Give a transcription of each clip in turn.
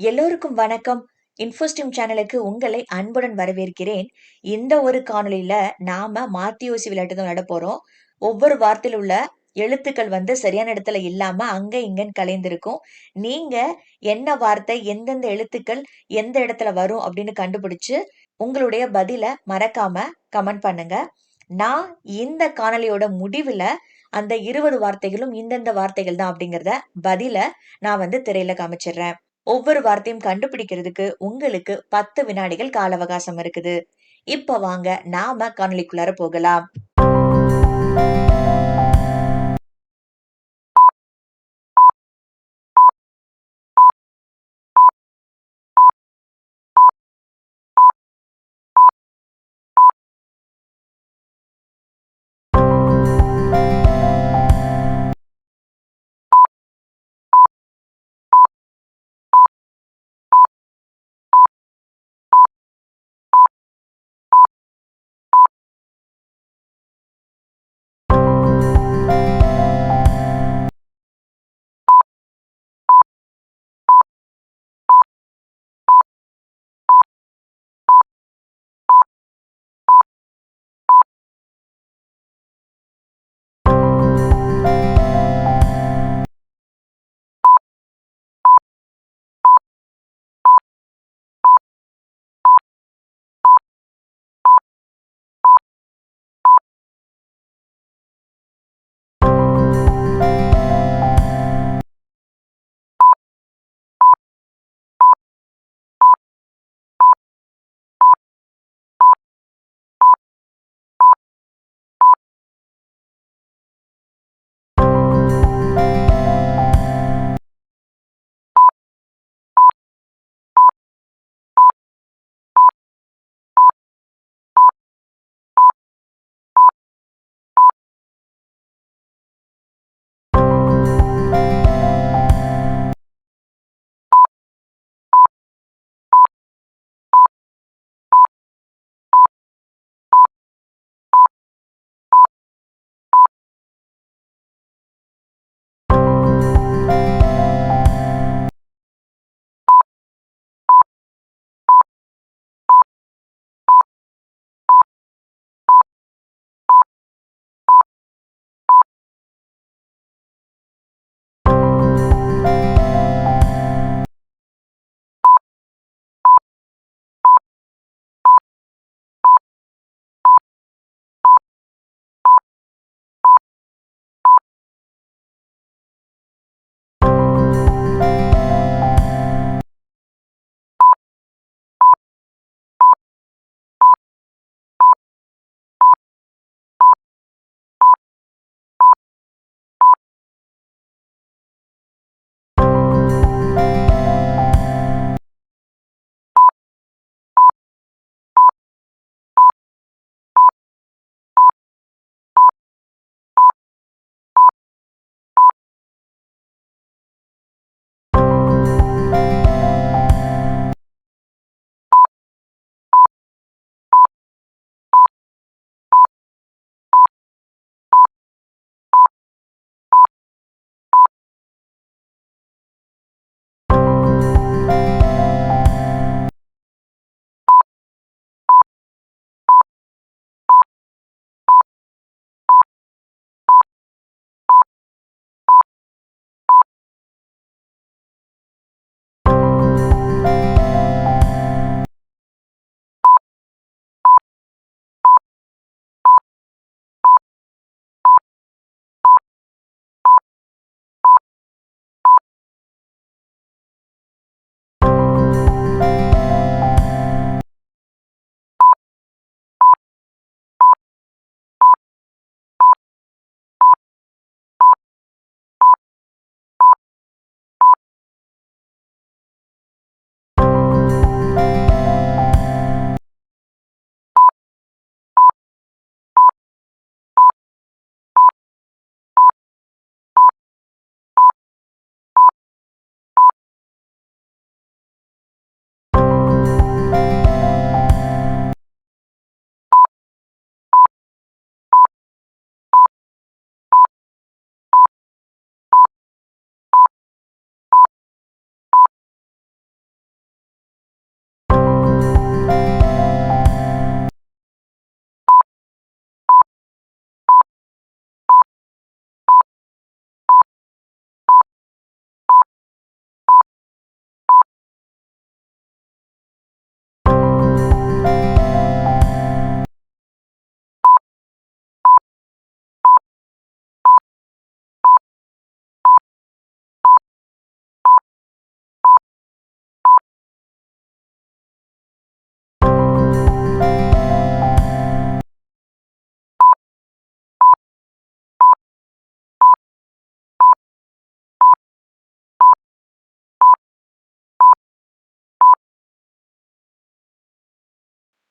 எல்லோருக்கும் வணக்கம். இன்ஃபோஸ்டிம் சேனலுக்கு உங்களை அன்புடன் வரவேற்கிறேன். இந்த ஒரு காணொலியில நாம மாத்தியோசி விளையாட்டு தான் விளையாட போறோம். ஒவ்வொரு வார்த்தையில் உள்ள எழுத்துக்கள் வந்து சரியான இடத்துல இல்லாம அங்க இங்கன்னு கலைந்திருக்கும். நீங்க என்ன வார்த்தை எந்தெந்த எழுத்துக்கள் எந்த இடத்துல வரும் அப்படின்னு கண்டுபிடிச்சு உங்களுடைய பதில மறக்காம கமெண்ட் பண்ணுங்க. நான் இந்த காணொலியோட முடிவுல அந்த இருபது வார்த்தைகளும் இந்தந்த வார்த்தைகள் தான் அப்படிங்கிறத பதில நான் வந்து திரையில காமிச்சிடுறேன். ஒவ்வொரு வார்த்தையும் கண்டுபிடிக்கிறதுக்கு உங்களுக்கு பத்து வினாடிகள் கால அவகாசம் இருக்குது. இப்ப வாங்க நாம காணொலிக்குள்ளார போகலாம்.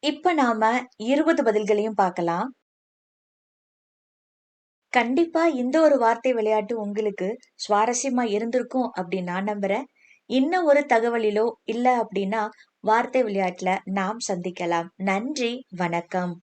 இப்ப நாம இருபது பதில்களையும் பார்க்கலாம். கண்டிப்பா இந்த ஒரு வார்த்தை விளையாட்டு உங்களுக்கு சுவாரஸ்யமா இருந்திருக்கும் அப்படின்னு நான் நம்புறேன். இன்னும் ஒரு தகவலிலோ இல்ல அப்படின்னா வார்த்தை விளையாட்டுல நாம் சந்திக்கலாம். நன்றி வணக்கம்.